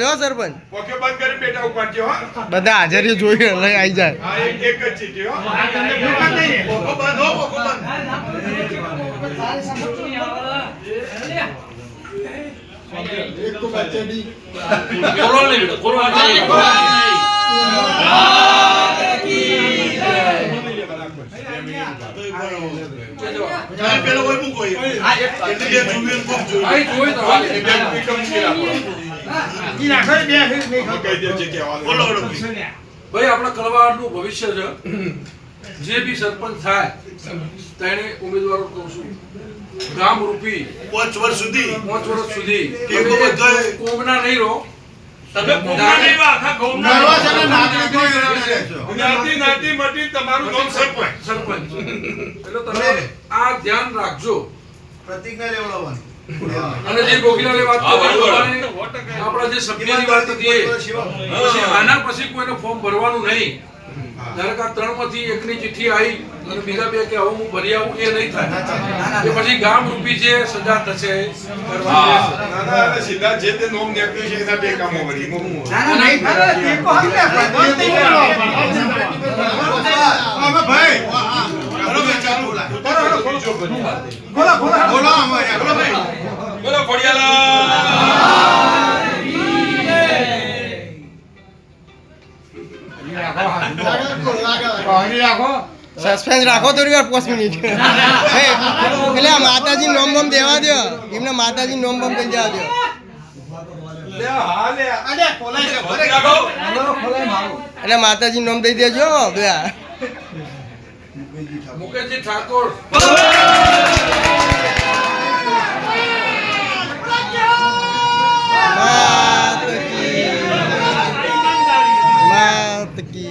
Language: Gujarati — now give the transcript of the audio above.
જો સરપંચ. પોકે બંધ કરી બેટા ઉપાડજો હો. બધા હાજરી જોઈ લઈ આવી જાય. હા એક એક જ ચીટી હો. પોકો બંધ હો પોકો બંધ. ખોલો નહીં બેટા, કોરો નહીં. પેલો કોઈ મૂકો એટલે બે કોક ભાઈ આપણા કલવાડનું ભવિષ્ય છે. જે બી સરપંચ થાય તેને ઉમેદવારો કહું છું ગામ રૂપી પાંચ વર્ષ સુધી પાંચ વર્ષ સુધી. કોમના નહીં રહો. તમે કોમના નહીં. રહો, આખા ગામના રહો. નાતી નાતી મટી તમારું નામ સરપંચ. સરપંચ. એટલે તમે આ ધ્યાન રાખજો. પ્રતિજ્ઞા લેવડાવવાની. અને જે ગોગીલાલે વાત કરી આપણા જે સભ્યની વાત હતી આના પછી કોઈને ફોર્મ ભરવાનું નહીં. ધારો કે આ ત્રણમાંથી એકની ચિઠ્ઠી આવી અને બીજા બે કે હવે હું ભરી આવું એ નહીં થાય. એ પછી ગામ રૂપી જે સજા થશે એ કરવાની રહેશે. ના, ના, અરે સીધા જે તે નોમ નીકળ્યું છે એના બે કામો વળી. હું- બોલો ખોડિયાલા સસ્પેન્સ રાખો થોડી વાર પાંચ મિનિટ. હે, એટલે આ માતાજી નોમ બોમ દેવા દો એમને માતાજી નોમ બોમ કહી દેવા દો લે, હા, લે. એટલે માતાજી નોમ દઈ દેજો બે મુકેશજી ઠાકોર. માત કી માત કી